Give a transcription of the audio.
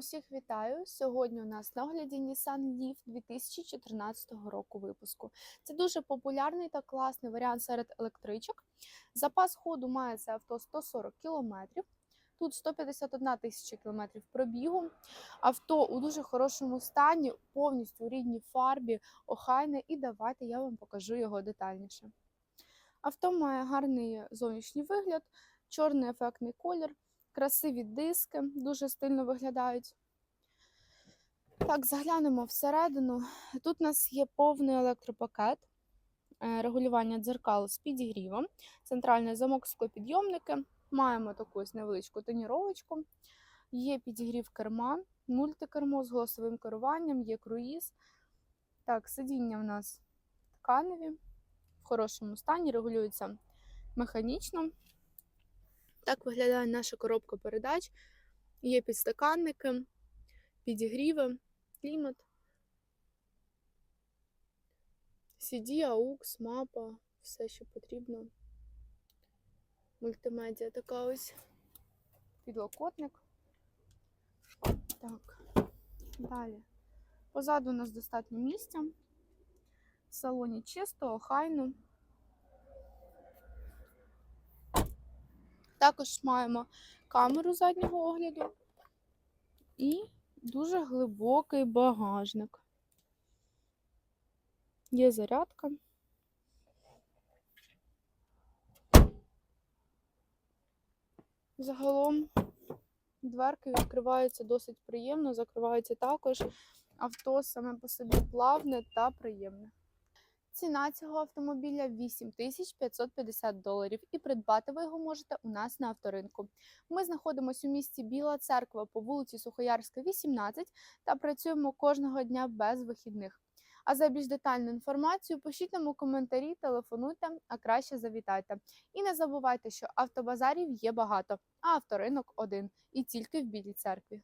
Усіх вітаю! Сьогодні у нас на огляді Nissan Leaf 2014 року випуску. Це дуже популярний та класний варіант серед електричок. Запас ходу має це авто 140 км. Тут 151 тисяча кілометрів пробігу. Авто у дуже хорошому стані, повністю у рідній фарбі, охайне. І давайте я вам покажу його детальніше. Авто має гарний зовнішній вигляд, чорний ефектний колір. Красиві диски, дуже стильно виглядають. Так, заглянемо всередину. Тут у нас є повний електропакет, е, регулювання дзеркал з підігрівом, центральний замок склопідйомники. Маємо таку ось невеличку тоніровочку. Є підігрів керма, мультикермо з голосовим керуванням, є круїз. Так, сидіння в нас тканеві, в хорошому стані, регулюються механічно. Так виглядає наша коробка передач. Є підстаканники, підігріви, клімат, CD, AUX, мапа, все, що потрібно. Мультимедіа така ось підлокотник. Так, далі. Позаду у нас достатньо місця. В салоні чисто, охайно. Також маємо камеру заднього огляду і дуже глибокий багажник. Є зарядка. Загалом дверки відкриваються досить приємно, закриваються також. Авто саме по собі плавне та приємне. Ціна цього автомобіля 8550 доларів, і придбати ви його можете у нас на авторинку. Ми знаходимося у місті Біла Церква по вулиці Сухоярська, 18 та працюємо кожного дня без вихідних. А за більш детальну інформацію пишіть нам у коментарі, телефонуйте, а краще завітайте. І не забувайте, що автобазарів є багато, а авторинок один і тільки в Білій церкві.